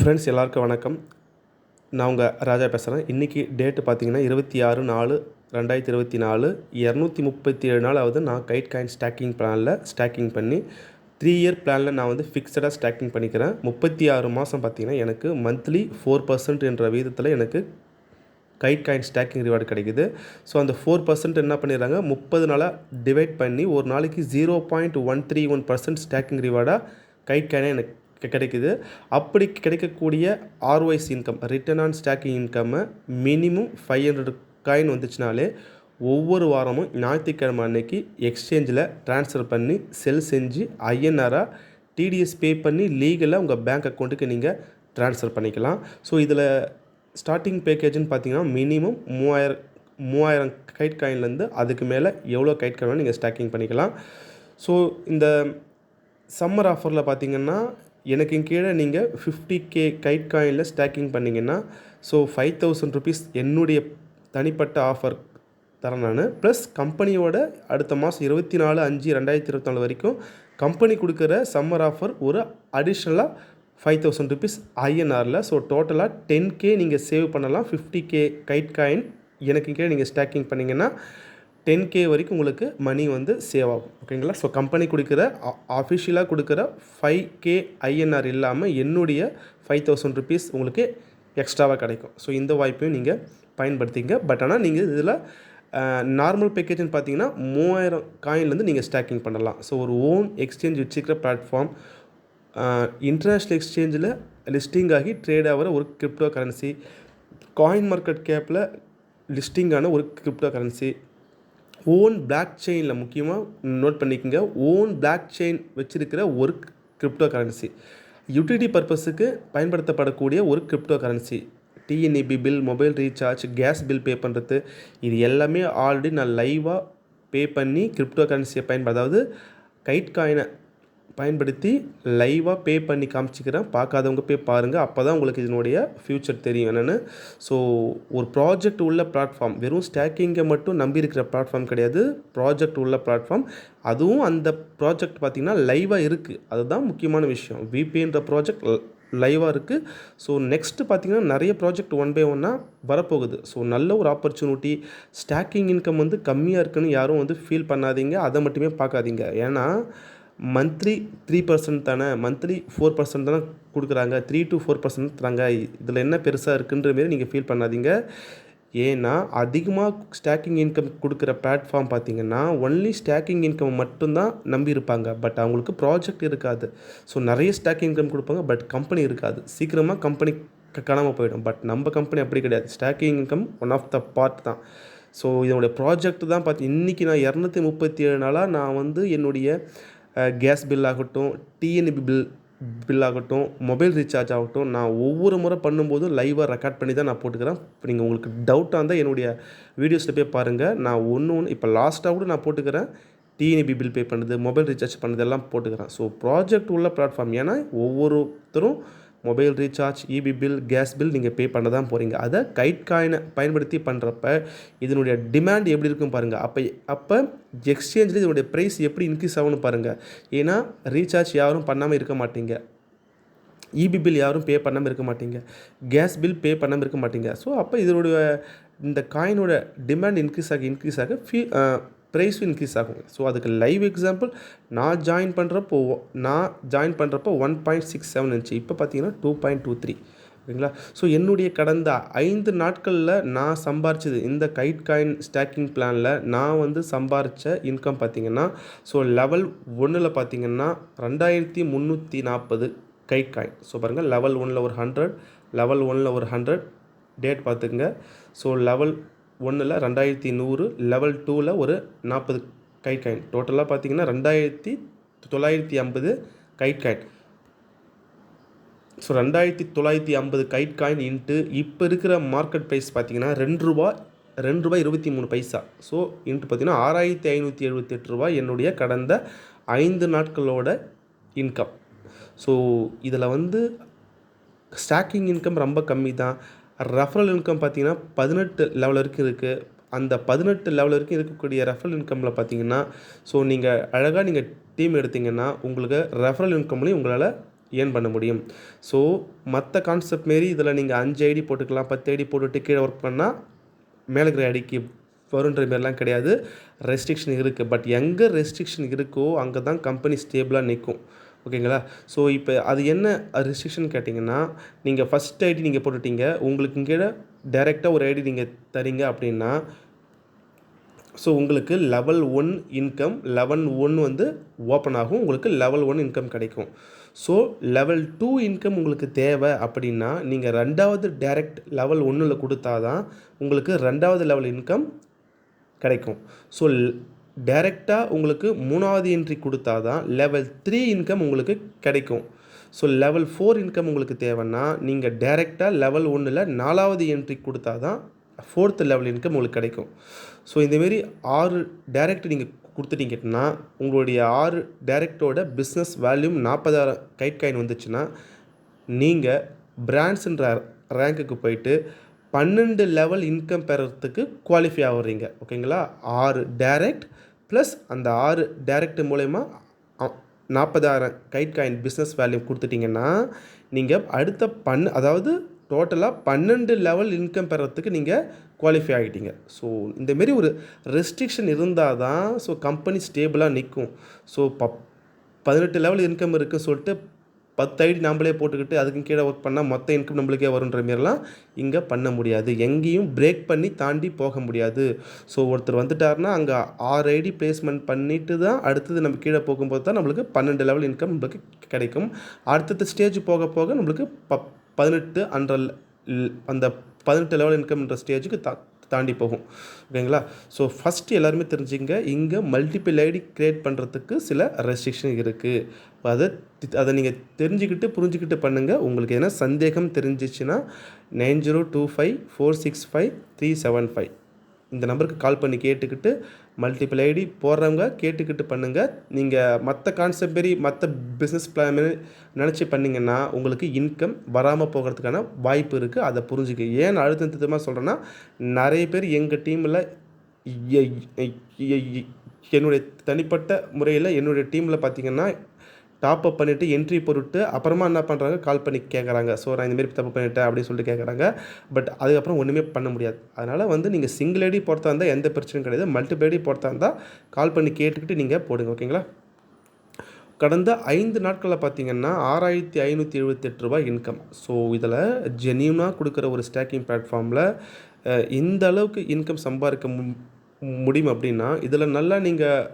Friends எல்லாருக்கும் வணக்கம். நான் உங்கள் ராஜா பேசுகிறேன் இன்றைக்கி டேட்டு பார்த்தீங்கன்னா இருபத்தி ஆறு நாலு ரெண்டாயிரத்தி இருபத்தி நாலு. இரநூத்தி முப்பத்தி ஏழு நாள் ஆகுது நான் கைட் காயின் ஸ்டாக்கிங் பிளானில் ஸ்டாக்கிங் பண்ணி த்ரீ இயர் பிளானில் நான் வந்து ஃபிக்ஸடாக ஸ்டாக்கிங் பண்ணிக்கிறேன். முப்பத்தி ஆறு மாதம் பார்த்தீங்கன்னா எனக்கு மந்த்லி ஃபோர் பர்சன்ட் என்ற வீதத்தில் எனக்கு கைட் காயின் ஸ்டாக்கிங் ரிவார்டு கிடைக்குது. ஸோ அந்த ஃபோர் பர்சன்ட் என்ன பண்ணிடுறாங்க? முப்பது நாளாக டிவைட் பண்ணி ஒரு நாளைக்கு zero point one three one percent staking ரிவார்டாக Kite காயினை எனக்கு கிடைக்குது. அப்படி கிடைக்கக்கூடிய ROIs income return on staking இன்கம்மை minimum five hundred coin வந்துச்சுனாலே ஒவ்வொரு வாரமும் ஞாயிற்றுக்கிழமை அன்னைக்கு எக்ஸ்சேஞ்சில் ட்ரான்ஸ்ஃபர் பண்ணி செல் செஞ்சு ஐஎன்ஆராக டிடிஎஸ் பே பண்ணி லீகலாக உங்கள் பேங்க் அக்கௌண்ட்டுக்கு நீங்கள் ட்ரான்ஸ்ஃபர் பண்ணிக்கலாம். ஸோ இதில் ஸ்டார்டிங் பேக்கேஜ்னு பார்த்தீங்கன்னா மினிமம் மூவாயிரம் மூவாயிரம் கைட் காயின்லேருந்து அதுக்கு மேலே எவ்வளோ கைட் காயின் நீங்கள் ஸ்டாக்கிங் பண்ணிக்கலாம். ஸோ இந்த சம்மர் ஆஃபரில் பார்த்தீங்கன்னா எனக்கு கீழே நீங்கள் ஃபிஃப்டி கே கைட் காயினில் ஸ்டாக்கிங் பண்ணிங்கன்னா ஸோ ஃபைவ் தௌசண்ட் ருபீஸ் என்னுடைய தனிப்பட்ட ஆஃபர் தரேன் நான். ப்ளஸ் கம்பெனியோட அடுத்த மாதம் இருபத்தி நாலு அஞ்சு ரெண்டாயிரத்தி இருபத்தி நாலு வரைக்கும் கம்பெனி கொடுக்குற சம்மர் ஆஃபர் ஒரு அடிஷ்னலாக ஃபைவ் தௌசண்ட் ருபீஸ் ஐஎன்ஆரில் ஸோ டோட்டலாக டென் கே நீங்கள் சேவ் பண்ணலாம். ஃபிஃப்டி கே கைட் காயின் எனக்கு கீழே நீங்கள் ஸ்டாக்கிங் பண்ணிங்கன்னா டென் கே வரைக்கும் உங்களுக்கு மணி வந்து சேவ் ஆகும். ஓகேங்களா ஸோ கம்பெனி கொடுக்குற ஆஃபிஷியலாக கொடுக்குற ஃபைவ் கே ஐஎன்ஆர் இல்லாமல் என்னுடைய ஃபைவ் தௌசண்ட் ருபீஸ் உங்களுக்கு எக்ஸ்ட்ராவாக கிடைக்கும். ஸோ இந்த வாய்ப்பையும் நீங்கள் பயன்படுத்திங்க. பட் ஆனால் நீங்கள் இதில் நார்மல் பேக்கேஜ்னு பார்த்தீங்கன்னா மூவாயிரம் காயின்லேருந்து நீங்கள் ஸ்டாக்கிங் பண்ணலாம். ஸோ ஒரு ஓன் எக்ஸ்சேஞ்ச் வச்சுக்கிற பிளாட்ஃபார்ம் இன்டர்நேஷ்னல் எக்ஸ்சேஞ்சில் லிஸ்டிங் ஆகி ட்ரேட் ஆகிற ஒரு கிரிப்டோ கரன்சி காயின் மார்க்கெட் கேப்பில் லிஸ்டிங்கான ஒரு கிரிப்டோ கரன்சி ஓன் பிளாக் செயினில் முக்கியமாக நோட் பண்ணிக்கோங்க. ஓன் பிளாக் செயின் வச்சுருக்கிற ஒரு கிரிப்டோ கரன்சி யூட்டிலிட்டி பர்பஸுக்கு பயன்படுத்தப்படக்கூடிய ஒரு cryptocurrency TNEB bill mobile recharge gas bill pay பண்ணுறது இது எல்லாமே ஆல்ரெடி நான் லைவாக பே பண்ணி கிரிப்டோ கரன்சியை பயன்ப அதாவது கைட் காயினை பயன்படுத்தி லைவாக பே பண்ணி காமிச்சிக்கிறேன். பார்க்காதவங்க போய் பாருங்கள் அப்போ தான் உங்களுக்கு இதனுடைய ஃப்யூச்சர் தெரியும் என்னென்னு. ஸோ ஒரு ப்ராஜெக்ட் உள்ள பிளாட்ஃபார்ம் வெறும் ஸ்டாக்கிங்கை மட்டும் நம்பி இருக்கிற பிளாட்ஃபார்ம் கிடையாது. ப்ராஜெக்ட் உள்ள பிளாட்ஃபார்ம் அதுவும் அந்த ப்ராஜெக்ட் பார்த்திங்கன்னா லைவாக இருக்குது அதுதான் முக்கியமான விஷயம். விபின்ற ப்ராஜெக்ட் லைவாக இருக்குது ஸோ நெக்ஸ்ட்டு பார்த்திங்கன்னா நிறைய ப்ராஜெக்ட் ஒன் பை ஒன்னாக வரப்போகுது. ஸோ நல்ல ஒரு ஆப்பர்ச்சுனிட்டி ஸ்டாக்கிங் இன்கம் வந்து கம்மியாக இருக்குன்னு யாரும் வந்து ஃபீல் பண்ணாதீங்க. அதை மட்டுமே பார்க்காதீங்க. ஏன்னா மந்த்லி த்ரீ பர்சன்ட் தானே மந்த்லி ஃபோர் பர்சன்ட் தானே கொடுக்குறாங்க. த்ரீ டு ஃபோர் பர்சன்ட் தராங்க. இதில் என்ன பெருசாக இருக்குன்ற மாரி நீங்கள் ஃபீல் பண்ணாதீங்க. ஏன்னா அதிகமாக ஸ்டாக்கிங் இன்கம் கொடுக்குற பிளாட்ஃபார்ம் பார்த்தீங்கன்னா ஒன்லி ஸ்டாக்கிங் இன்கம் மட்டும்தான் நம்பி இருப்பாங்க. பட் அவங்களுக்கு ப்ராஜெக்ட் இருக்காது. ஸோ நிறைய ஸ்டாக்கிங் இன்கம் கொடுப்பாங்க பட் கம்பெனி இருக்காது. சீக்கிரமாக கம்பெனி காணாமல் போயிடும். பட் நம்ம கம்பெனி அப்படி கிடையாது. Staking income one of the part தான். ஸோ இதனுடைய ப்ராஜெக்ட் தான் பார்த்து இன்றைக்கி நான் இரநூத்தி முப்பத்தி ஏழு நாளாக நான் வந்து என்னுடைய கேஸ் பில் ஆகட்டும் டிஎன்இபி பில் பில் ஆகட்டும் மொபைல் ரீசார்ஜ் ஆகட்டும் நான் ஒவ்வொரு முறை பண்ணும்போதும் லைவாக ரெக்கார்ட் பண்ணி தான் நான் போட்டுக்கிறேன். இப்போ நீங்கள் உங்களுக்கு டவுட்டாக இருந்தால் என்னுடைய வீடியோஸில் போய் பாருங்கள் நான் ஒன்று ஒன்று இப்போ லாஸ்ட்டாக கூட நான் போட்டுக்கிறேன். டிஎன்இபி பில் பே பண்ணுறது மொபைல் ரீசார்ஜ் பண்ணுறது எல்லாம் போட்டுக்கிறேன். ஸோ ப்ராஜெக்ட் உள்ள பிளாட்ஃபார்ம் ஏன்னா ஒவ்வொருத்தரும் mobile recharge EB bill gas bill நீங்கள் பே பண்ண தான் போகிறீங்க அதை கைட் காயினை பயன்படுத்தி பண்ணுறப்ப இதனுடைய டிமாண்ட் எப்படி இருக்கும் பாருங்கள் அப்போ அப்போ எக்ஸ்சேஞ்சில் இதனுடைய ப்ரைஸ் எப்படி இன்க்ரீஸ் ஆகும்னு பாருங்கள் ஏன்னா ரீசார்ஜ் யாரும் பண்ணாமல் இருக்க மாட்டீங்க. இபி பில் யாரும் பே பண்ணாமல் இருக்க மாட்டீங்க. கேஸ் பில் பே பண்ணாமல் இருக்க மாட்டீங்க. ஸோ அப்போ இதனுடைய இந்த காயினோட டிமாண்ட் இன்க்ரீஸ் ஆக இன்க்ரீஸ் ஆக ஃபீ ப்ரைஸும் இன்க்ரீஸ் ஆகும். ஸோ அதுக்கு லைவ் எக்ஸாம்பிள் நான் ஜாயின் பண்ணுறப்போ நான் ஜாயின் பண்ணுறப்போ ஒன் பாயிண்ட் சிக்ஸ் செவன் இருந்துச்சு. இப்போ பார்த்தீங்கன்னா டூ பாயிண்ட் டூ த்ரீ ஓகேங்களா ஸோ என்னுடைய கடந்த ஐந்து நாட்களில் நான் சம்பாரிச்சது இந்த கைட் காயின் ஸ்டாக்கிங் பிளானில் நான் வந்து சம்பாரித்த இன்கம் பார்த்திங்கன்னா ஸோ லெவல் ஒன்றில் பார்த்தீங்கன்னா ரெண்டாயிரத்தி முந்நூற்றி நாற்பது கைட் காயின் ஸோ பாருங்கள் லெவல் ஒனில் ஒரு ஹண்ட்ரட் லெவல் ஒனில் ஒரு ஹண்ட்ரட் டேட் பார்த்துக்குங்க ஸோ லெவல் ஒன்றில் ரெண்டாயிரத்தி நூறு லெவல் டூவில் ஒரு நாற்பது கைட் காயின் டோட்டலாக பார்த்தீங்கன்னா ரெண்டாயிரத்தி தொள்ளாயிரத்தி ஐம்பது கைட் காயின் ஸோ ரெண்டாயிரத்தி தொள்ளாயிரத்தி ஐம்பது கைட் காயின் இன்ட்டு இப்போ இருக்கிற மார்க்கெட் ப்ரைஸ் பார்த்தீங்கன்னா ரெண்டு ரூபா ரெண்டு ரூபாய் இருபத்தி மூணு பைசா. ஸோ இன்ட்டு பார்த்தீங்கன்னா ஆறாயிரத்தி ஐநூற்றி எழுபத்தெட்டு ரூபாய் என்னுடைய கடந்த ஐந்து நாட்களோட இன்கம் ஸோ இதில் வந்து ஸ்டாக்கிங் இன்கம் ரொம்ப கம்மி தான் ரெஃபரல் இன்கம் பார்த்தீங்கன்னா பதினெட்டு லெவல் வரைக்கும் இருக்குது அந்த பதினெட்டு லெவல் வரைக்கும் இருக்கக்கூடிய ரெஃபரல் இன்கமில் பார்த்தீங்கன்னா ஸோ நீங்கள் அழகாக நீங்கள் டீம் எடுத்தீங்கன்னா உங்களுக்கு ரெஃபரல் இன்கம்லையும் உங்களால் ஏர்ன் பண்ண முடியும். ஸோ மற்ற கான்செப்ட் மாரி இதில் நீங்கள் அஞ்சு ஐடி போட்டுக்கலாம் பத்து ஐடி போட்டுட்டு கீழே ஒர்க் பண்ணால் மேலே இருக்கிற ஐடிக்கு வருன்ற மாரிலாம் கிடையாது. ரெஸ்ட்ரிக்ஷன் இருக்குது பட் எங்கே ரெஸ்ட்ரிக்ஷன் இருக்கோ அங்கே தான் கம்பெனி ஸ்டேபிளாக நிற்கும் ஓகேங்களா? ஸோ இப்போ அது என்ன ரெஸ்ட்ரிக்ஷன் கேட்டிங்கன்னா நீங்கள் ஃபஸ்ட் ஐடி நீங்கள் போட்டுட்டீங்க. உங்களுக்கு கீழே டைரெக்டாக ஒரு ஐடி நீங்கள் தரீங்க அப்படின்னா ஸோ உங்களுக்கு level one income level one வந்து ஓப்பன் ஆகும். உங்களுக்கு லெவல் ஒன் இன்கம் கிடைக்கும். ஸோ லெவல் டூ இன்கம் உங்களுக்கு தேவை அப்படின்னா நீங்கள் ரெண்டாவது டைரக்ட் லெவல் ஒன்றில் கொடுத்தா தான் உங்களுக்கு ரெண்டாவது லெவல் இன்கம் கிடைக்கும். ஸோ டைரெக்டாக உங்களுக்கு மூணாவது என்ட்ரி கொடுத்தா தான் லெவல் த்ரீ இன்கம் உங்களுக்கு கிடைக்கும். ஸோ லெவல் ஃபோர் இன்கம் உங்களுக்கு தேவைன்னா நீங்கள் டைரெக்டாக லெவல் ஒன்றில் நாலாவது என்ட்ரி கொடுத்தா தான் ஃபோர்த்து லெவல் இன்கம் உங்களுக்கு கிடைக்கும். ஸோ இந்தமாரி ஆறு டைரக்ட் நீங்கள் கொடுத்துட்டீங்கன்னா உங்களுடைய ஆறு டைரக்டோட பிஸ்னஸ் வேல்யூம் நாற்பதாயிரம் கைட் காயின் வந்துச்சுன்னா நீங்கள் பிராண்ட்ஸுன்ற ரேங்க்குக்கு போயிட்டு பன்னெண்டு லெவல் இன்கம் பெறத்துக்கு குவாலிஃபை ஆகுறீங்க. ஓகேங்களா? ஆறு டைரக்ட் ப்ளஸ் அந்த ஆறு டைரக்ட் மூலயமா நாற்பதாயிரம் கைட் காயின் பிஸ்னஸ் வேல்யூ கொடுத்துட்டிங்கன்னா நீங்கள் அடுத்த பன் அதாவது டோட்டலாக பன்னெண்டு லெவல் இன்கம் பெறத்துக்கு நீங்கள் குவாலிஃபை ஆகிட்டீங்க. ஸோ இந்தமாரி ஒரு ரெஸ்ட்ரிக்ஷன் இருந்தால் தான் ஸோ கம்பெனி ஸ்டேபிளாக நிற்கும் ஸோ ப பதினெட்டு லெவல் இன்கம் இருக்குன்னு சொல்லிட்டு பத்து ஐடி நம்மளே போட்டுக்கிட்டு அதுக்கும் கீழே ஒர்க் பண்ணால் மொத்த இன்கம் நம்மளுக்கே வருன்ற மாரிலாம் இங்கே பண்ண முடியாது. எங்கேயும் பிரேக் பண்ணி தாண்டி போக முடியாது. ஸோ ஒருத்தர் வந்துட்டாருன்னா அங்கே ஆறு ஐடி பிளேஸ்மெண்ட் பண்ணிட்டு தான் அடுத்தது நம்ம கீழே போகும்போது தான் நம்மளுக்கு பன்னெண்டு லெவல் இன்கம் நம்மளுக்கு கிடைக்கும். அடுத்தது ஸ்டேஜ் போக போக நம்மளுக்கு ப பதினெட்டு அன்ற அந்த பதினெட்டு லெவல் இன்கம்ன்ற ஸ்டேஜுக்கு த தாண்டி போகும். ஓகேங்களா ஸோ ஃபஸ்ட்டு எல்லாருமே தெரிஞ்சுங்க இங்கே மல்டிபிள் ஐடி க்ரியேட் பண்ணுறதுக்கு சில ரெஸ்ட்ரிக்ஷன் இருக்குது அதை அதை நீங்கள் தெரிஞ்சுக்கிட்டு புரிஞ்சுக்கிட்டு பண்ணுங்கள் உங்களுக்கு எதனா சந்தேகம் தெரிஞ்சிச்சுன்னா nine zero two five four six five three seven five. இந்த நம்பருக்கு கால் பண்ணி கேட்டுக்கிட்டு மல்டிபிள் ஐடி போடுறவங்க கேட்டுக்கிட்டு பண்ணுங்கள் நீங்கள் மற்ற கான்செப்ட் மாரி மற்ற பிஸ்னஸ் பிளான் நினச்சி பண்ணிங்கன்னா உங்களுக்கு இன்கம் வராமல் போகிறதுக்கான வாய்ப்பு இருக்குது அதை புரிஞ்சுக்க. ஏன் அழுத்தம் திருத்தமாக சொல்கிறேன்னா நிறைய பேர் எங்கள் டீமில் என்னுடைய தனிப்பட்ட முறையில் என்னுடைய டீமில் பார்த்திங்கன்னா டாப் அப் பண்ணிவிட்டு என்ட்ரி பொருட்டு அப்புறமா என்ன பண்ணுறாங்க கால் பண்ணி கேட்குறாங்க ஸோ நான் இந்தமாரி தப்பு பண்ணிட்டேன் அப்படின்னு சொல்லிட்டு கேட்குறாங்க பட் அதுக்கப்புறம் ஒன்றுமே பண்ண முடியாது. அதனால் வந்து நீங்கள் சிங்கிள் ஐடி போடுறதா இருந்தால் எந்த பிரச்சனையும் கிடையாது. மல்டிபிள் ஐடி போடுறதா இருந்தால் கால் பண்ணி கேட்டுக்கிட்டு நீங்கள் போடுங்க ஓகேங்களா கடந்த ஐந்து நாட்களில் பார்த்தீங்கன்னா ஆறாயிரத்தி ஐநூற்றி எழுபத்தெட்டு ரூபாய் இன்கம் ஸோ இதில் ஜென்யூனாக கொடுக்குற ஒரு ஸ்டாக்கிங் பிளாட்ஃபார்மில் இந்த அளவுக்கு இன்கம் சம்பாதிக்க முடியும் அப்படின்னா இதில் நல்லா நீங்கள்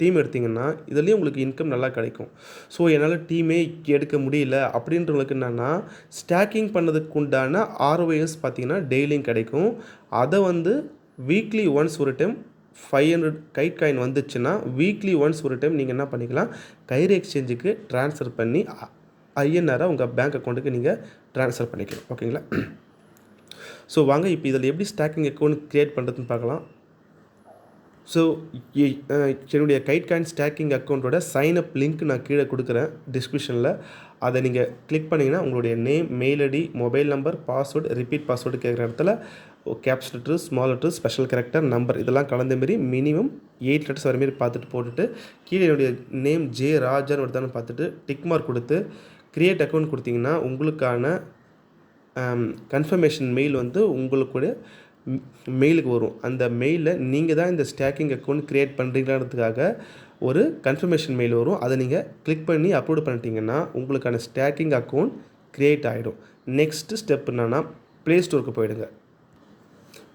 டீம் எடுத்திங்கன்னா இதுலேயும் உங்களுக்கு இன்கம் நல்லா கிடைக்கும். ஸோ என்னால் டீமே எடுக்க முடியல அப்படின்றவங்களுக்கு என்னென்னா ஸ்டாக்கிங் பண்ணதுக்கு உண்டான ஆர்ஓஎஸ் பார்த்திங்கன்னா டெய்லியும் கிடைக்கும். அதை வந்து வீக்லி ஒன்ஸ் ஒரு time five hundred Kite coin வந்துச்சுன்னா வீக்லி ஒன்ஸ் ஒரு டைம் நீங்கள் என்ன பண்ணிக்கலாம் கயிறு எக்ஸ்சேஞ்சுக்கு ட்ரான்ஸ்ஃபர் பண்ணி ஐஎன்ஆராக உங்கள் பேங்க் அக்கௌண்ட்டுக்கு நீங்கள் ட்ரான்ஸ்ஃபர் பண்ணிக்கலாம். ஓகேங்களா ஸோ வாங்க இப்போ இதில் எப்படி ஸ்டாக்கிங் அக்கௌண்ட் க்ரியேட் பண்ணுறதுன்னு பார்க்கலாம். ஸோ என்னுடைய கைட் காயின் ஸ்டாக்கிங் அக்கௌண்ட்டோட சைன் அப் லிங்க் நான் கீழே கொடுக்குறேன் டிஸ்கிரிப்ஷனில் அதை நீங்கள் கிளிக் பண்ணிங்கன்னா உங்களுடைய name mail ID mobile number password repeat password கேட்குற இடத்துல caps letter small letter special character number இதெல்லாம் கலந்த மாரி மினிமம் எயிட் லெட்டர்ஸ் வர மாரி பார்த்துட்டு போட்டுட்டு கீழே என்னுடைய நேம் ஜே ராஜான்னு வருதான்னு பார்த்துட்டு டிக் மார்க் கொடுத்து க்ரியேட் அக்கௌண்ட் கொடுத்தீங்கன்னா உங்களுக்கான கன்ஃபர்மேஷன் மெயில் வந்து உங்களுக்குடைய மெயிலுக்கு வரும். அந்த மெயிலில் நீங்கள் தான் இந்த ஸ்டாக்கிங் அக்கௌண்ட் க்ரியேட் பண்ணுறீங்களான்றதுக்காக ஒரு கன்ஃபர்மேஷன் மெயில் வரும். அதை நீங்கள் கிளிக் பண்ணி அப்லோட் பண்ணிட்டீங்கன்னா உங்களுக்கான ஸ்டாக்கிங் அக்கௌண்ட் க்ரியேட் ஆகிடும் நெக்ஸ்ட்டு ஸ்டெப் என்னென்னா ப்ளே ஸ்டோருக்கு போயிடுங்க.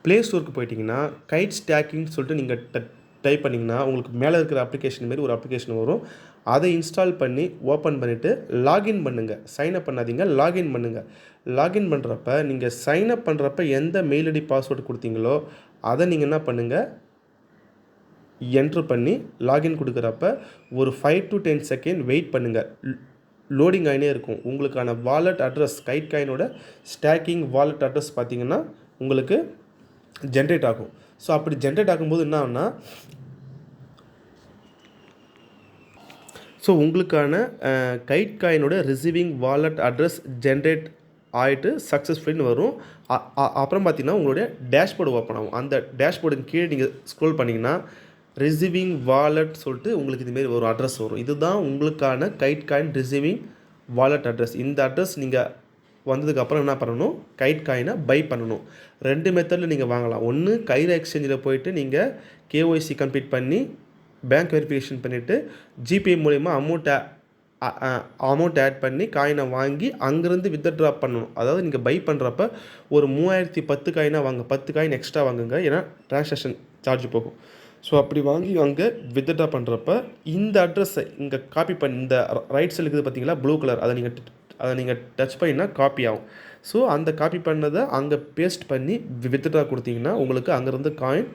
ப்ளே ஸ்டோருக்கு போயிட்டிங்கன்னா கைட் ஸ்டாக்கிங் சொல்லிட்டு நீங்கள் டைப் பண்ணிங்கன்னா உங்களுக்கு மேலே இருக்கிற அப்ளிகேஷன் மாரி ஒரு அப்ளிகேஷன் வரும். அதை இன்ஸ்டால் பண்ணி ஓப்பன் பண்ணிவிட்டு லாகின் பண்ணுங்கள் சைன்அப் பண்ணாதீங்க லாகின் பண்ணுங்கள் லாகின் பண்ணுறப்ப நீங்கள் சைன்அப் பண்ணுறப்ப எந்த மெயில் ஐடி பாஸ்வேர்டு கொடுத்தீங்களோ அதை நீங்கள் என்ன பண்ணுங்கள் என்ட்ரு பண்ணி லாகின் கொடுக்குறப்ப ஒரு five to ten second wait பண்ணுங்கள் லோடிங் ஆகினே இருக்கும். உங்களுக்கான வாலெட் அட்ரஸ் கைட் காயினோட ஸ்டாக்கிங் வாலெட் அட்ரஸ் பார்த்திங்கன்னா உங்களுக்கு ஜென்ரேட் ஆகும். ஸோ அப்படி ஜென்ரேட் ஆகும்போது என்ன ஆகுனா ஸோ உங்களுக்கான கைட் காயினோட ரிசீவிங் வாலெட் அட்ரஸ் ஜென்ரேட் ஆகிட்டு சக்ஸஸ்ஃபுல்னு வரும். அப்புறம் பார்த்தீங்கன்னா உங்களுடைய டேஷ்போர்டு ஓப்பன் ஆகும். அந்த டேஷ்போர்டுக்கு கீழே நீங்கள் ஸ்க்ரோல் பண்ணிங்கன்னா ரிசீவிங் வாலெட் சொல்லிட்டு உங்களுக்கு இதுமாரி ஒரு அட்ரஸ் வரும். இதுதான் உங்களுக்கான Kite coin receiving wallet address இந்த அட்ரஸ் நீங்கள் வந்ததுக்கப்புறம் என்ன பண்ணணும்? கைட் காயினை பை பண்ணணும். ரெண்டு மெத்தடில் நீங்கள் வாங்கலாம். ஒன்று கையில் எக்ஸ்சேஞ்சில் போயிட்டு நீங்கள் கேஒய்சி கம்ப்ளீட் பண்ணி பேங்க் வெரிஃபிகேஷன் பண்ணிவிட்டு ஜிபே மூலிமா அமௌண்ட்டை அமௌண்ட் ஆட் பண்ணி காயினை வாங்கி அங்கேருந்து வித்ட்ரா பண்ணணும். அதாவது நீங்கள் பை பண்ணுறப்ப ஒரு மூவாயிரத்தி பத்து காயினாக வாங்க பத்து காயின் எக்ஸ்ட்ரா வாங்குங்க ஏன்னா ட்ரான்ஸாக்ஷன் சார்ஜ் போகும். ஸோ அப்படி வாங்கி அங்கே வித்ட்ரா பண்ணுறப்ப இந்த அட்ரஸை இங்கே காப்பி பண்ணி இந்த ரைட் சைடு இருக்குது பார்த்தீங்களா ப்ளூ கலர் அதை நீங்கள் அதை நீங்கள் டச் பண்ணினா காப்பி ஆகும். ஸோ அந்த காப்பி பண்ணதை அங்கே பேஸ்ட் பண்ணி வித்ட்ரா கொடுத்தீங்கன்னா உங்களுக்கு அங்கேருந்து காயின்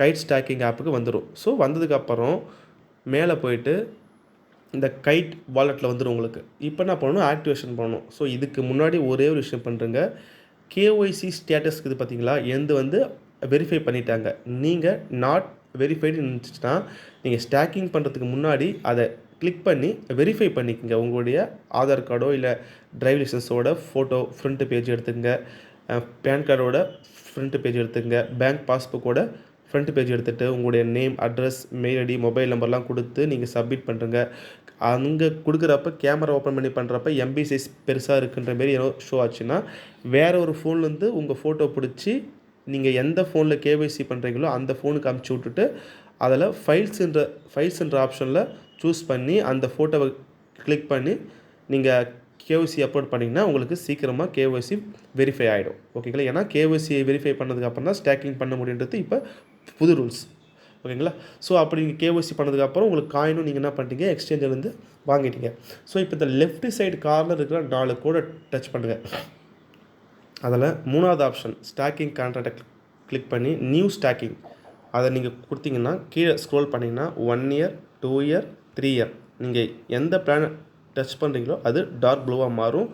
கைட் ஸ்டாக்கிங் ஆப்புக்கு வந்துடும் ஸோ வந்ததுக்கப்புறம் மேலே போயிட்டு இந்த கைட் வாலெட்டில் வந்துடும் உங்களுக்கு. இப்போ என்ன பண்ணணும்? ஆக்டிவேஷன் பண்ணணும். ஸோ இதுக்கு முன்னாடி ஒரே ஒரு விஷயம் பண்ணுறங்க கேஒய்சி ஸ்டேட்டஸ்க்கு இது பார்த்தீங்களா? எந்த வந்து வெரிஃபை பண்ணிட்டாங்க. நீங்கள் நாட் வெரிஃபைடு இருந்துச்சுன்னா நீங்கள் ஸ்டாக்கிங் பண்ணுறதுக்கு முன்னாடி அதை கிளிக் பண்ணி வெரிஃபை பண்ணிக்கோங்க. உங்களுடைய ஆதார் கார்டோ இல்லை டிரைவிங் லைசன்ஸோட ஃபோட்டோ ஃப்ரண்ட் பேஜ் எடுத்துங்க பேன் கார்டோட ஃப்ரண்ட் பேஜ் எடுத்துங்க பேங்க் பாஸ்புக்கோட ஃப்ரண்ட் பேஜ் எடுத்துகிட்டு உங்களுடைய name address mail ID mobile நம்பர்லாம் கொடுத்து நீங்கள் சப்மிட் பண்ணுறங்க அங்கே கொடுக்குறப்ப கேமரா ஓப்பன் பண்ணி பண்ணுறப்ப எம்பி சைஸ் பெருசாக இருக்குன்ற மாரி ஏதோ ஷோ ஆச்சுன்னா வேறு ஒரு ஃபோன்லேருந்து உங்கள் ஃபோட்டோ பிடிச்சி நீங்கள் எந்த ஃபோனில் கேவைசி பண்ணுறீங்களோ அந்த ஃபோனுக்கு அமுச்சு விட்டுட்டு அதில் ஃபைல்ஸுன்ற ஃபைல்ஸுன்ற ஆப்ஷனில் சூஸ் பண்ணி அந்த ஃபோட்டோவை கிளிக் பண்ணி நீங்கள் கேஒய்சி அப்லோட் பண்ணிங்கன்னா உங்களுக்கு சீக்கிரமாக கேஒய்சி வெரிஃபை ஆகிடும் ஓகேங்களா ஏன்னா கேஒசி வெரிஃபை பண்ணதுக்கப்புறம் தான் ஸ்டாக்கிங் பண்ண முடியுன்றது இப்போ புது ரூல்ஸ் ஓகேங்களா? ஸோ அப்படி நீங்கள் கேஒசி பண்ணதுக்கப்புறம் உங்களுக்கு காயினும் நீங்கள் என்ன பண்ணிட்டீங்க? எக்ஸ்சேஞ்சிலேருந்து வாங்கிட்டீங்க. ஸோ இப்போ இந்த லெஃப்ட் சைடு கார்னர் இருக்கிற நாலு கூட டச் பண்ணுங்கள் அதில் மூணாவது ஆப்ஷன் ஸ்டாக்கிங் கான்ட்ராக்டை கிளிக் பண்ணி நியூ ஸ்டாக்கிங் அதை நீங்கள் கொடுத்தீங்கன்னா கீழே ஸ்க்ரோல் பண்ணிங்கன்னா one year two year three year நீங்கள் எந்த பிளான் டச் பண்ணுறீங்களோ அது டார்க் ப்ளூவாக மாறும்.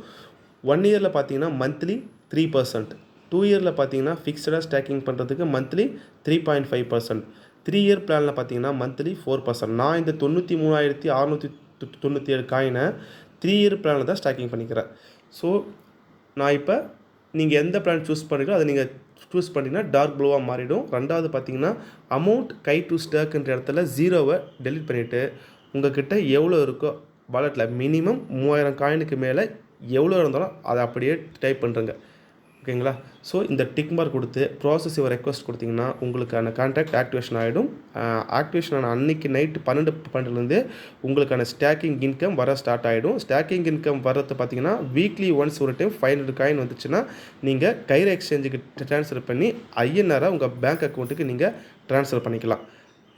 ஒன் இயரில் பார்த்தீங்கன்னா மந்த்லி த்ரீ பர்சன்ட் டூ இயரில் பார்த்தீங்கன்னா ஃபிக்ஸ்டாக ஸ்டாக்கிங் பண்ணுறதுக்கு monthly three point five percent three year பிளானில் பார்த்தீங்கன்னா மந்த்லி ஃபோர் பர்சன்ட் நான் இந்த தொண்ணூற்றி மூணாயிரத்தி அறநூற்றி தொண்ணூற்றி ஏழு காயினை த்ரீ இயர் பிளானில் தான் ஸ்டாக்கிங் பண்ணிக்கிறேன். ஸோ நான் இப்போ நீங்கள் எந்த பிளான் சூஸ் பண்ணுறீங்களோ அதை நீங்கள் சூஸ் பண்ணிங்கன்னா டார்க் ப்ளூவாக மாறிடும். ரெண்டாவது பார்த்தீங்கன்னா அமௌண்ட் கை டு ஸ்டாக்ன்ற இடத்துல ஜீரோவை டெலிட் பண்ணிவிட்டு உங்கள்கிட்ட எவ்வளோ இருக்கோ வாலெட்டில் மினிமம் மூவாயிரம் காயினுக்கு மேலே எவ்வளோ இருந்தாலும் அதை அப்படியே டைப் பண்ணுறங்க ஓகேங்களா? ஸோ இந்த டிக் மார்க் கொடுத்து ப்ராசஸ் இவர் ரெக்வஸ்ட் கொடுத்தீங்கன்னா உங்களுக்கான கான்டாக்ட் ஆக்டிவேஷன் ஆகிடும் ஆக்டிவேஷன் ஆன அன்னைக்கு நைட்டு பன்னெண்டு பன்னெண்டுலேருந்து உங்களுக்கான ஸ்டாக்கிங் இன்கம் வர ஸ்டார்ட் ஆகிடும் ஸ்டாக்கிங் இன்கம் வரது பார்த்தீங்கன்னா வீக்லி ஒன்ஸ் ஒரு டைம் ஃபைவ் ஹண்ட்ரட் காயின் வந்துச்சுன்னா நீங்கள் கைர எக்ஸ்சேஞ்சுக்கு ட்ரான்ஸ்ஃபர் பண்ணி ஐஎன்ஆராக உங்கள் பேங்க் அக்கௌண்ட்டுக்கு நீங்கள் ட்ரான்ஸ்ஃபர் பண்ணிக்கலாம்.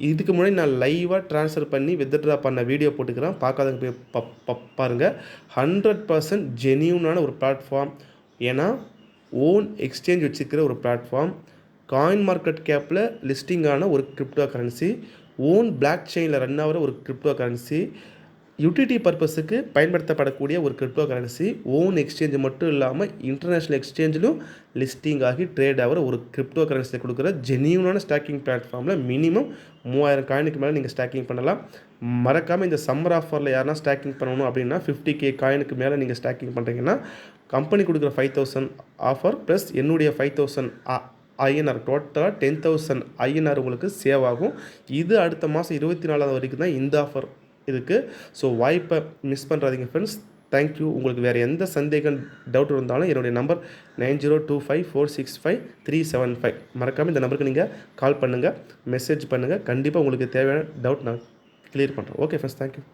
இதுக்கு முன்னாடி நான் லைவாக ட்ரான்ஸ்ஃபர் பண்ணி வித்ட்ரா பண்ண வீடியோ போட்டுக்கிறேன். பார்க்காதவங்க போய் ப ப பாருங்கள் ஹண்ட்ரட் பர்சன்ட் ஜெனியூனான ஒரு பிளாட்ஃபார்ம் ஏன்னா ஓன் எக்ஸ்சேஞ்ச் வச்சுக்கிற ஒரு பிளாட்ஃபார்ம் காயின் மார்க்கெட் கேப்பில் லிஸ்டிங்கான ஒரு கிரிப்டோ கரன்சி ஓன் பிளாக் செயினில் ரன் ஆகிற ஒரு கிரிப்டோ கரன்சி யூட்டிலிட்டி பர்பஸுக்கு பயன்படுத்தப்படக்கூடிய ஒரு கிரிப்டோ கரன்சி ஓன் எக்ஸ்சேஞ்ச் மட்டும் இல்லாமல் இன்டர்நேஷ்னல் எக்ஸ்சேஞ்சிலும் லிஸ்டிங் ஆகி ட்ரேட் ஆகிற ஒரு கிரிப்டோ கரன்சியை கொடுக்குற ஜெனியூனான ஸ்டாக்கிங் பிளாட்ஃபார்மில் மினிமம் மூவாயிரம் காயினுக்கு மேலே நீங்கள் ஸ்டாக்கிங் பண்ணலாம். மறக்காமல் இந்த சம்மர் ஆஃபரில் யாருன்னா ஸ்டாக்கிங் பண்ணணும் அப்படின்னா ஃபிஃப்டி கே காயினுக்கு மேலே நீங்கள் ஸ்டாக்கிங் பண்ணுறீங்கன்னா கம்பெனி கொடுக்குற ஃபைவ் தௌசண்ட் ஆஃபர் ப்ளஸ் என்னுடைய ஃபைவ் தௌசண்ட் ஐஎன்ஆர் டோட்டலாக டென் தௌசண்ட் ஐஎன்ஆர் உங்களுக்கு சேவ் ஆகும். இது அடுத்த மாதம் இருபத்தி நாலாவது வரைக்கும் தான் இந்த ஆஃபர் இருக்குது ஸோ வாய்ப்பை மிஸ் பண்ணுறாதீங்க ஃப்ரெண்ட்ஸ் தேங்க்யூ உங்களுக்கு வேறு எந்த சந்தேகம் டவுட் இருந்தாலும் என்னுடைய number nine zero two five four six five three seven five. மறக்காமல் இந்த நம்பருக்கு நீங்கள் கால் பண்ணுங்கள் மெசேஜ் பண்ணுங்கள் கண்டிப்பாக உங்களுக்கு தேவையான டவுட் நான் கிளியர் பண்ணுறேன் ஓகே ஃப்ரெண்ட்ஸ் தேங்க்யூ